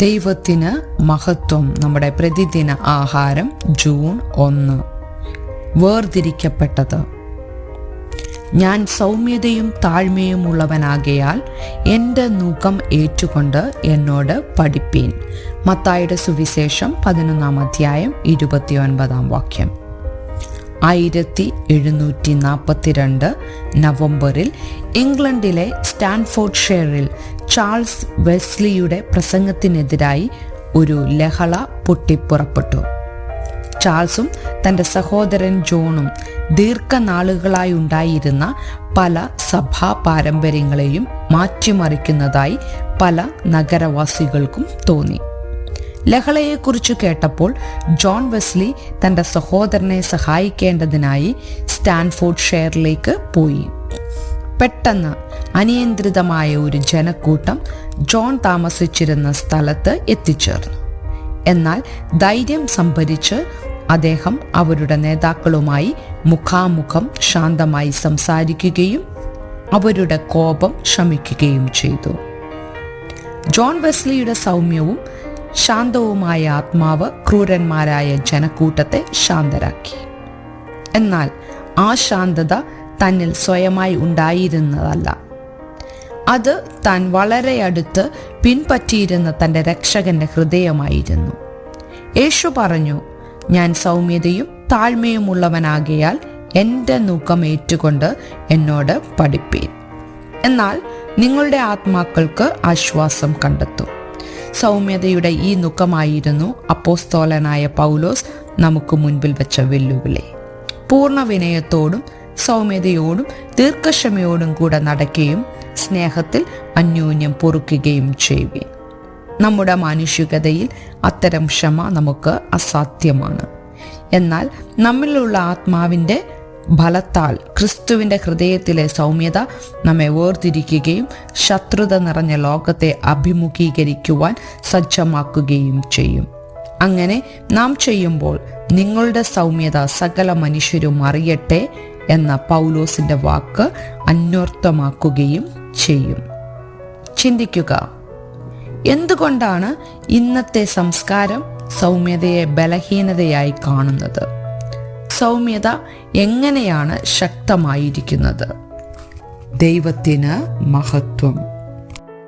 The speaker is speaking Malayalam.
ദൈവത്തിന് മഹത്വം നമ്മുടെ പ്രതിദിന ആഹാരം ജൂൺ ഒന്ന്. വേർതിരിക്കപ്പെട്ടത്. ഞാൻ സൗമ്യതയും താഴ്മയും ഉള്ളവനാകയാൽ എന്റെ നുഖം ഏറ്റുകൊണ്ട് എന്നോട് പഠിപ്പീൻ. മത്തായുടെ സുവിശേഷം പതിനൊന്നാം അധ്യായം ഇരുപത്തിയൊൻപതാം വാക്യം. ആയിരത്തി എഴുന്നൂറ്റി നാൽപ്പത്തിരണ്ട് നവംബറിൽ ഇംഗ്ലണ്ടിലെ സ്റ്റാൻഫോർഡ് ഷെയറിൽ ചാൾസ് വെസ്ലിയുടെ പ്രസംഗത്തിനെതിരായി ഒരു ലഹള പൊട്ടിപ്പുറപ്പെട്ടു. ചാൾസും തന്റെ സഹോദരൻ ജോണും ദീർഘനാളുകളായി ഉണ്ടായിരുന്ന പല സഭാ പാരമ്പര്യങ്ങളെയും മാറ്റിമറിക്കുന്നതായി പല നഗരവാസികൾക്കും തോന്നി. ലഹളയെക്കുറിച്ച് കേട്ടപ്പോൾ ജോൺ വെസ്ലി തന്റെ സഹോദരനെ സഹായിക്കേണ്ടതിനായി സ്റ്റാൻഫോർഡ് ഷെയറിലേക്ക് പോയി. പെട്ടെന്ന് അനിയന്ത്രിതമായ ഒരു ജനക്കൂട്ടം ജോൺ താമസിച്ചിരുന്ന സ്ഥലത്ത് എത്തിച്ചേർന്നു. എന്നാൽ ധൈര്യം സംഭരിച്ച് അദ്ദേഹം അവരുടെ നേതാക്കളുമായി മുഖാമുഖം ശാന്തമായി സംസാരിക്കുകയും അവരുടെ കോപം ശമിക്കുകയും ചെയ്തു. ജോൺ വെസ്ലിയുടെ സൗമ്യവും ശാന്തവുമായ ആത്മാവ് ക്രൂരന്മാരായ ജനക്കൂട്ടത്തെ ശാന്തരാക്കി. എന്നാൽ ആ ശാന്തത തന്നിൽ സ്വയമായി ഉണ്ടായിരുന്നതല്ല. അത് താൻ വളരെ അടുത്ത് പിൻപറ്റിയിരുന്ന തന്റെ രക്ഷകന്റെ ഹൃദയമായിരുന്നു. യേശു പറഞ്ഞു ഞാൻ സൗമ്യതയും താഴ്മയുമുള്ളവനാകയാൽ എന്റെ നുഖം ഏറ്റുകൊണ്ട് എന്നോട് പഠിപ്പീൻ. എന്നാൽ നിങ്ങളുടെ ആത്മാക്കൾക്ക് ആശ്വാസം കണ്ടെത്തും. സൗമ്യതയുടെ ഈ നുഖമായിരുന്നു അപ്പോസ്തോലനായ പൗലോസ് നമുക്ക് മുൻപിൽ വെച്ച വെല്ലുവിളി. പൂർണ വിനയത്തോടും സൗമ്യതയോടും ദീർഘക്ഷമയോടും കൂടെ നടക്കുകയും സ്നേഹത്തിൽ അന്യോന്യം പൊറുക്കുകയും ചെയ്യുകയും നമ്മുടെ മാനുഷികതയിൽ അത്തരം ക്ഷമ നമുക്ക് അസാധ്യമാണ്. എന്നാൽ നമ്മിലുള്ള ആത്മാവിന്റെ ഫലത്താൽ ക്രിസ്തുവിന്റെ ഹൃദയത്തിലെ സൗമ്യത നമ്മെ വേർതിരിക്കുകയും ശത്രുത നിറഞ്ഞ ലോകത്തെ അഭിമുഖീകരിക്കുവാൻ സജ്ജമാക്കുകയും ചെയ്യും. അങ്ങനെ നാം ചെയ്യുമ്പോൾ നിങ്ങളുടെ സൗമ്യത സകല മനുഷ്യരും അറിയട്ടെ എന്ന പൗലോസിന്റെ വാക്ക് അന്വർത്ഥമാക്കുകയും ചെയ്യും. ചിന്തിക്കുക എന്തുകൊണ്ടാണ് ഇന്നത്തെ സംസ്കാരം സൗമ്യതയെ ബലഹീനതയായി കാണുന്നത്? സൗമ്യത എങ്ങനെയാണ് ശക്തമായിരിക്കുന്നത്? ദൈവത്തിന് മഹത്വം.